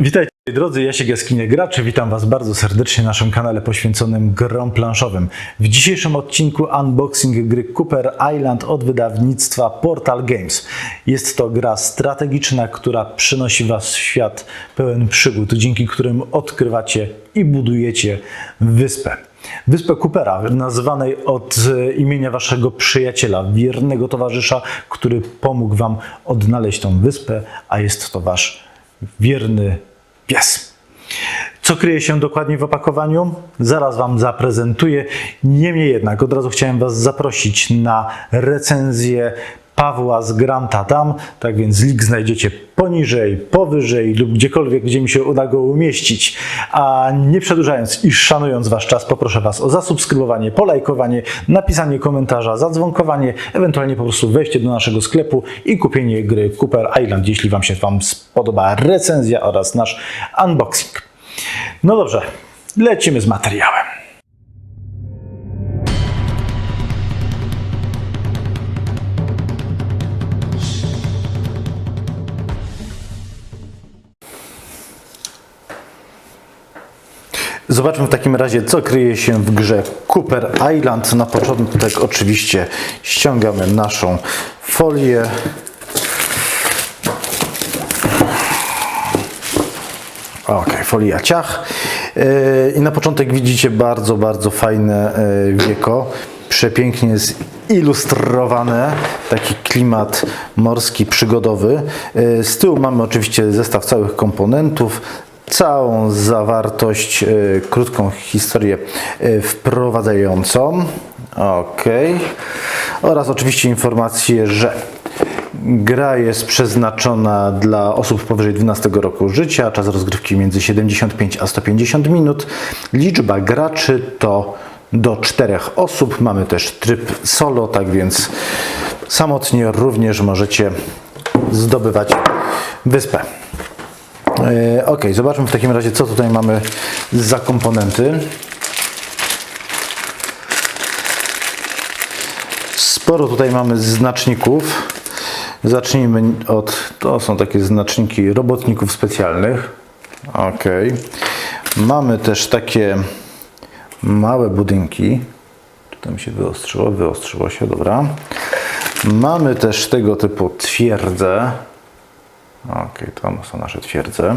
Witajcie drodzy, Jasiek Jaskinie Graczy, witam Was bardzo serdecznie na naszym kanale poświęconym grom planszowym. W dzisiejszym odcinku unboxing gry Cooper Island od wydawnictwa Portal Games. Jest to gra strategiczna, która przynosi Was w świat pełen przygód, dzięki którym odkrywacie i budujecie wyspę. Wyspę Coopera, nazywanej od e, imienia Waszego przyjaciela, wiernego towarzysza, który pomógł Wam odnaleźć tą wyspę, a jest to Wasz wierny Yes. Co kryje się dokładnie w opakowaniu? Zaraz Wam zaprezentuję. Niemniej jednak od razu chciałem Was zaprosić na recenzję Pawła z Granta Dam. Tak więc link znajdziecie poniżej, powyżej lub gdziekolwiek, gdzie mi się uda go umieścić. A nie przedłużając i szanując Wasz czas, poproszę Was o zasubskrybowanie, polajkowanie, napisanie komentarza, zadzwonkowanie, ewentualnie po prostu wejście do naszego sklepu i kupienie gry Cooper Island, jeśli Wam się Wam spodoba recenzja oraz nasz unboxing. No dobrze, lecimy z materiałem. Zobaczmy w takim razie, co kryje się w grze Cooper Island. Na początek oczywiście ściągamy naszą folię. Ok, folia ciach. Yy, I na początek widzicie bardzo, bardzo fajne yy, wieko. Przepięknie zilustrowane, taki klimat morski, przygodowy. Yy, Z tyłu mamy oczywiście zestaw całych komponentów, całą zawartość, krótką historię wprowadzającą. Ok. Oraz oczywiście informacje, że Gra jest przeznaczona dla osób powyżej 12 roku życia, czas rozgrywki między 75 a 150 minut. Liczba graczy to do 4 osób. Mamy też tryb solo, tak więc samotnie również możecie zdobywać wyspę. E, Ok, zobaczmy w takim razie, co tutaj mamy za komponenty. Sporo tutaj mamy znaczników. Zacznijmy od, to są takie znaczniki robotników specjalnych. Ok. Mamy też takie małe budynki. Tutaj mi się wyostrzyło, wyostrzyło się, dobra. Mamy też tego typu twierdze. Ok, to są nasze twierdze.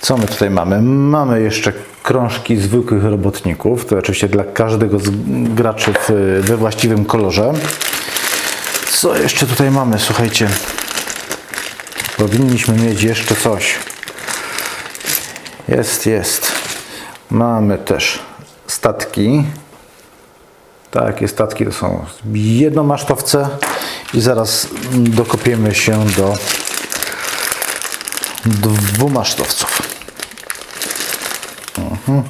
Co my tutaj mamy? Mamy jeszcze krążki zwykłych robotników. To oczywiście dla każdego z graczy w, we właściwym kolorze. Co jeszcze tutaj mamy? Słuchajcie, powinniśmy mieć jeszcze coś. Jest, jest. Mamy też statki. Takie statki to są jednomasztowce i zaraz dokopiemy się do dwumasztowców. Mhm.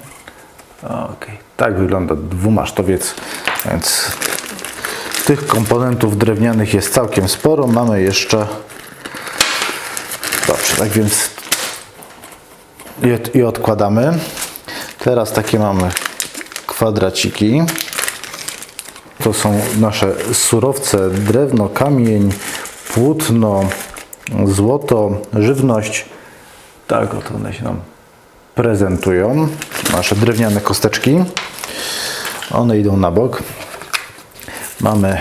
Ok, tak wygląda dwumasztowiec, więc tych komponentów drewnianych jest całkiem sporo. Mamy jeszcze. Dobrze, tak więc i, od, i odkładamy. Teraz takie mamy kwadraciki. To są nasze surowce: drewno, kamień, płótno, złoto, żywność. Tak oto one się nam prezentują. Nasze drewniane kosteczki. One idą na bok. Mamy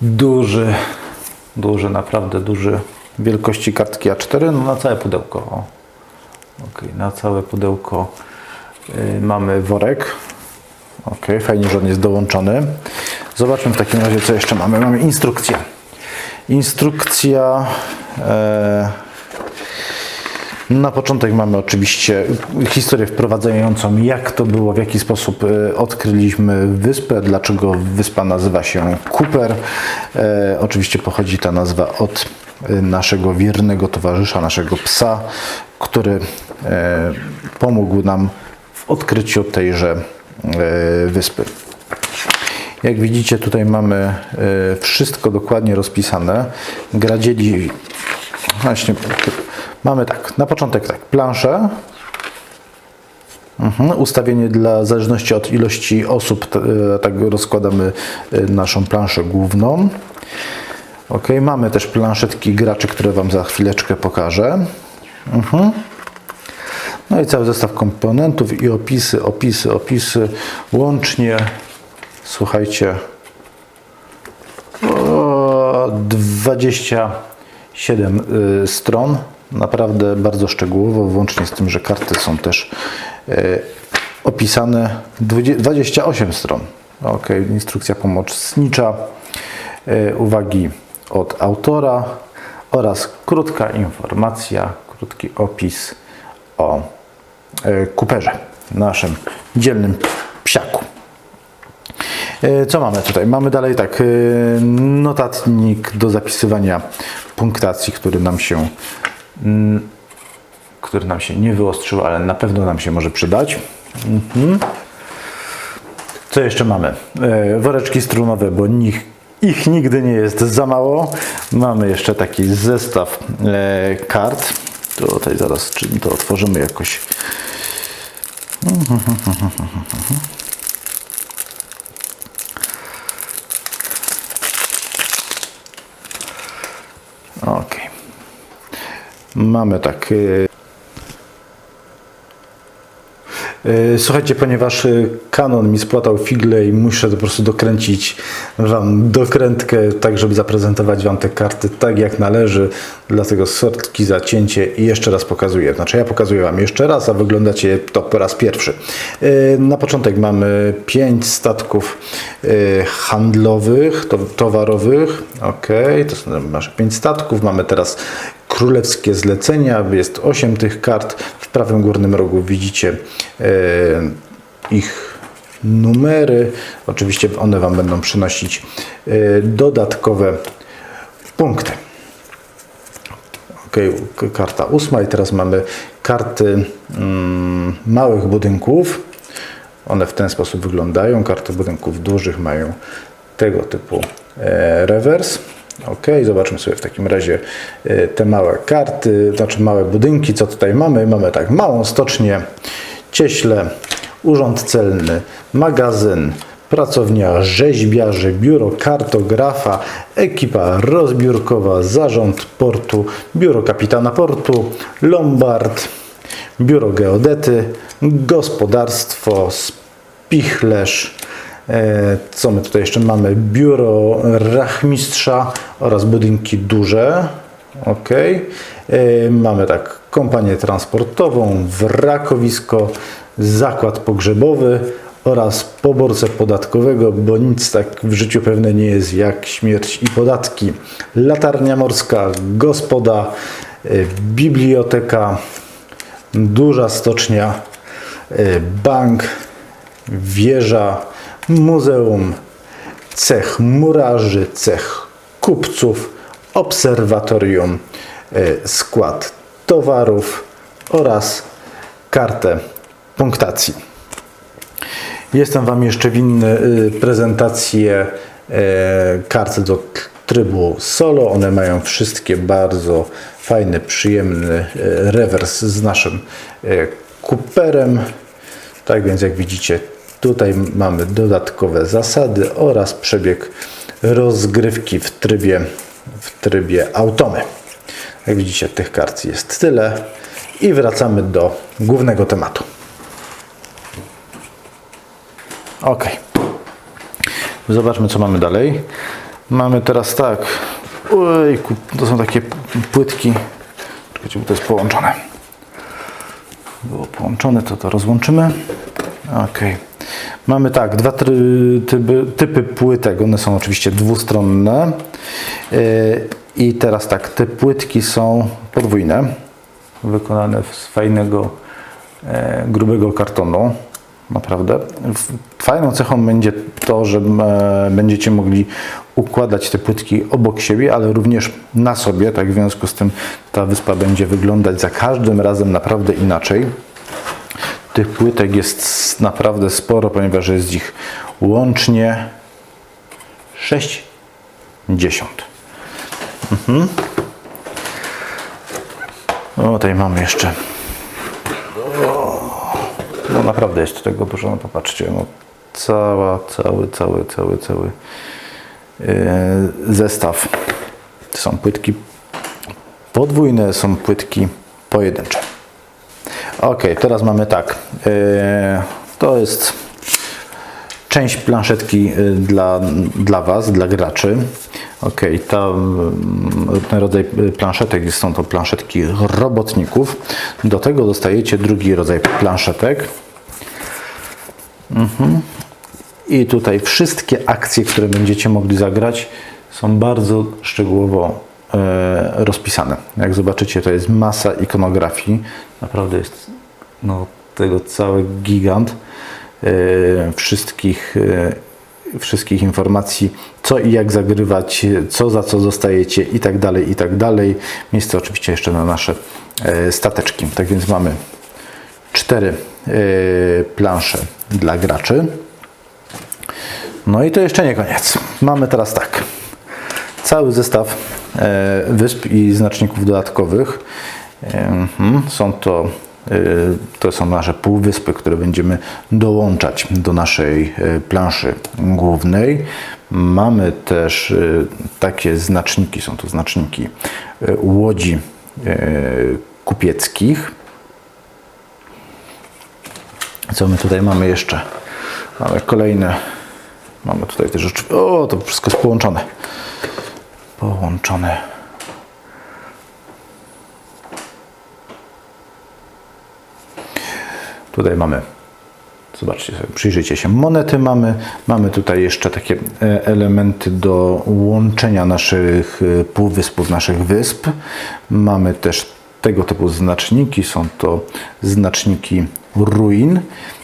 duży, duży, naprawdę duży wielkości kartki A4, no na całe pudełko. O. Ok, na całe pudełko y, mamy worek. Ok, fajnie, że on jest dołączony. Zobaczmy w takim razie, co jeszcze mamy. Mamy instrukcję. Instrukcja. E, na początek mamy oczywiście historię wprowadzającą, jak to było, w jaki sposób e, odkryliśmy wyspę, dlaczego wyspa nazywa się Cooper. E, oczywiście pochodzi ta nazwa od e, naszego wiernego towarzysza, naszego psa, który pomógł nam w odkryciu tejże wyspy. Jak widzicie, tutaj mamy wszystko dokładnie rozpisane. Gra dzieli Właśnie, mamy tak, na początek tak, planszę, mhm, ustawienie dla, zależności od ilości osób, e, tak rozkładamy e, naszą planszę główną. Ok, mamy też planszetki graczy, które Wam za chwileczkę pokażę. Mhm. No i cały zestaw komponentów i opisy, opisy, opisy. Łącznie, słuchajcie, o 27 y, stron. Naprawdę bardzo szczegółowo, włącznie z tym, że karty są też y, opisane. 20 28 stron. Ok, instrukcja pomocnicza, y, uwagi od autora oraz krótka informacja, krótki opis o kuperze, naszym dzielnym psiaku. E, Co mamy tutaj? Mamy dalej tak, e, notatnik do zapisywania punktacji, który nam się, który nam się nie wyostrzył, ale na pewno nam się może przydać. Mhm. Co jeszcze mamy? E, Woreczki strunowe, bo nich, ich nigdy nie jest za mało. Mamy jeszcze taki zestaw e, kart. Tutaj zaraz to otworzymy jakoś. Ok. Mamy tak. y, y, Słuchajcie, ponieważ y, Canon mi spłatał figle i muszę po prostu dokręcić Wam dokrętkę, tak żeby zaprezentować Wam te karty tak jak należy, dlatego sortki, zacięcie i jeszcze raz pokazuję. Znaczy ja pokazuję Wam jeszcze raz, a wyglądacie to po raz pierwszy. Y, Na początek mamy pięć statków y, handlowych, to, towarowych. Ok, to są nasze pięć statków. Mamy teraz królewskie zlecenia, jest 8 tych kart. W prawym górnym rogu widzicie e, ich numery. Oczywiście one Wam będą przynosić e, dodatkowe punkty. Ok, karta ósma i teraz mamy karty mm, małych budynków. One w ten sposób wyglądają. Karty budynków dużych mają tego typu e, rewers. Ok, zobaczmy sobie w takim razie e, te małe karty, znaczy małe budynki, co tutaj mamy. Mamy tak małą stocznię, cieśle, urząd celny, magazyn, pracownia rzeźbiarzy, biuro kartografa, ekipa rozbiórkowa, zarząd portu, biuro kapitana portu, lombard, biuro geodety, gospodarstwo, spichlerz, co my tutaj jeszcze mamy? Biuro rachmistrza oraz budynki duże. Ok. Mamy tak kompanię transportową, wrakowisko, zakład pogrzebowy oraz poborcę podatkowego, bo nic tak w życiu pewne nie jest jak śmierć i podatki. Latarnia morska, gospoda, e, biblioteka, duża stocznia, bank, wieża, muzeum, cech murarzy, cech kupców, obserwatorium, y, skład towarów oraz kartę punktacji. Jestem Wam jeszcze winny y, prezentację e, kart do trybu solo. One mają wszystkie bardzo fajny, przyjemny e, rewers z naszym e, kuperem. Tak więc jak widzicie, tutaj mamy dodatkowe zasady oraz przebieg rozgrywki w trybie, w trybie automy. Jak widzicie, tych kart jest tyle i wracamy do głównego tematu. Ok. Zobaczmy, co mamy dalej. Mamy teraz tak. Ojku, to są takie płytki. Czekajcie, bo to jest połączone. Było połączone, to to rozłączymy. Ok. Mamy tak, dwa typy, typy płytek. One są oczywiście dwustronne. Yy, I teraz tak, te płytki są podwójne. Wykonane z fajnego, e, grubego kartonu. Naprawdę. Fajną cechą będzie to, że e, będziecie mogli układać te płytki obok siebie, ale również na sobie. Tak w związku z tym ta wyspa będzie wyglądać za każdym razem naprawdę inaczej. Tych płytek jest naprawdę sporo, ponieważ jest ich łącznie 60. Mhm. O, tutaj mamy jeszcze no naprawdę jest tego dużo, no popatrzcie, no cała, cały, cały, cały, cały yy, zestaw Są płytki podwójne, są płytki pojedyncze. Ok, teraz mamy tak. e, To jest część planszetki y, dla, dla Was, dla graczy. Ok, ta, mm, ten rodzaj y, planszetek są to planszetki robotników. Do tego dostajecie drugi rodzaj planszetek. Mhm. I tutaj wszystkie akcje, które będziecie mogli zagrać, są bardzo szczegółowo rozpisane. Jak zobaczycie, to jest masa ikonografii. Naprawdę jest no, tego cały gigant e, wszystkich, e, wszystkich informacji, co i jak zagrywać, co za co dostajecie i tak dalej, i tak dalej. Miejsce oczywiście jeszcze na nasze e, stateczki. Tak więc mamy cztery e, plansze dla graczy. No i to jeszcze nie koniec. Mamy teraz tak. Cały zestaw e, wysp i znaczników dodatkowych. Mhm. Są to, e, to są nasze półwyspy, które będziemy dołączać do naszej e, planszy głównej. Mamy też takie znaczniki, są to znaczniki łodzi kupieckich. Co my tutaj mamy jeszcze? Mamy kolejne. Mamy tutaj też. O, to wszystko jest połączone. Połączone. Tutaj mamy. Zobaczcie przyjrzyjcie się. Monety mamy. Mamy tutaj jeszcze takie e, elementy do łączenia naszych e, półwyspów, naszych wysp. Mamy też tego typu znaczniki. Są to znaczniki ruin,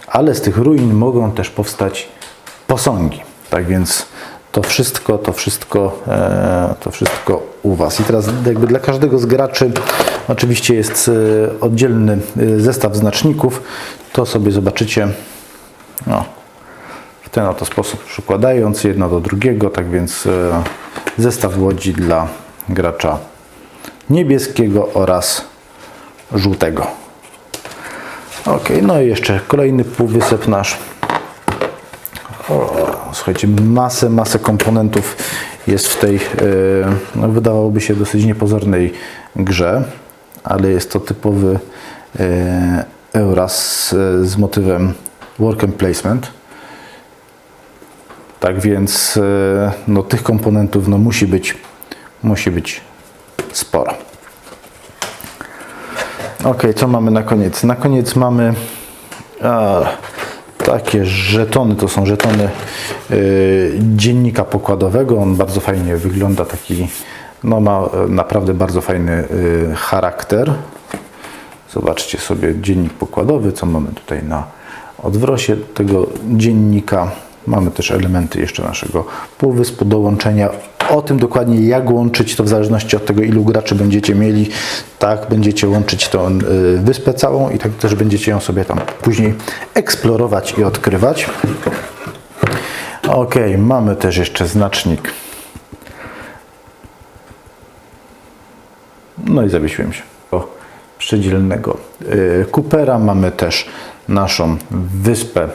ale z tych ruin mogą też powstać posągi. Tak więc to wszystko, to wszystko, e, to wszystko u Was. I teraz jakby dla każdego z graczy oczywiście jest e, oddzielny e, zestaw znaczników. To sobie zobaczycie no, w ten oto sposób przykładając jedno do drugiego. Tak więc zestaw łodzi dla gracza niebieskiego oraz żółtego. Ok, no i jeszcze kolejny półwysep nasz. O, słuchajcie, masę, masę komponentów jest w tej, e, no, wydawałoby się dosyć niepozornej grze, ale jest to typowy e, Euras z, z motywem work and placement. Tak więc e, no, tych komponentów no, musi być, musi być sporo. Ok, co mamy na koniec? Na koniec mamy a, takie żetony, to są żetony y, dziennika pokładowego. On bardzo fajnie wygląda, taki, no ma e, naprawdę bardzo fajny y, charakter. Zobaczcie sobie dziennik pokładowy, co mamy tutaj na odwrocie tego dziennika. Mamy też elementy jeszcze naszego półwyspu do łączenia. O tym dokładnie jak łączyć to w zależności od tego ilu graczy będziecie mieli, tak będziecie łączyć tą y, wyspę całą i tak też będziecie ją sobie tam później eksplorować i odkrywać. Ok, mamy też jeszcze znacznik. No i zawiesiłem się. O przedzielnego y, Coopera mamy też naszą wyspę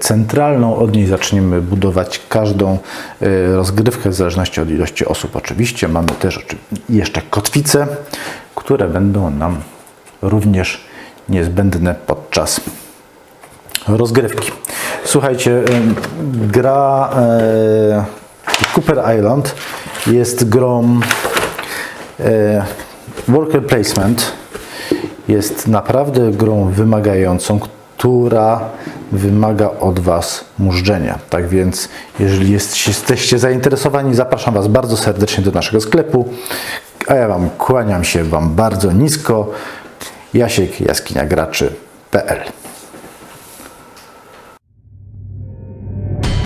centralną. Od niej zaczniemy budować każdą y, rozgrywkę w zależności od ilości osób. Oczywiście mamy też jeszcze kotwice, które będą nam również niezbędne podczas rozgrywki. Słuchajcie, ym, gra e, Cooper Island jest grą e, worker placement. Jest naprawdę grą wymagającą, która wymaga od Was mużdżenia. Tak więc, jeżeli jest, jesteście zainteresowani, zapraszam Was bardzo serdecznie do naszego sklepu. A ja Wam kłaniam się Wam bardzo nisko. Jasiek, jaskiniagraczy.pl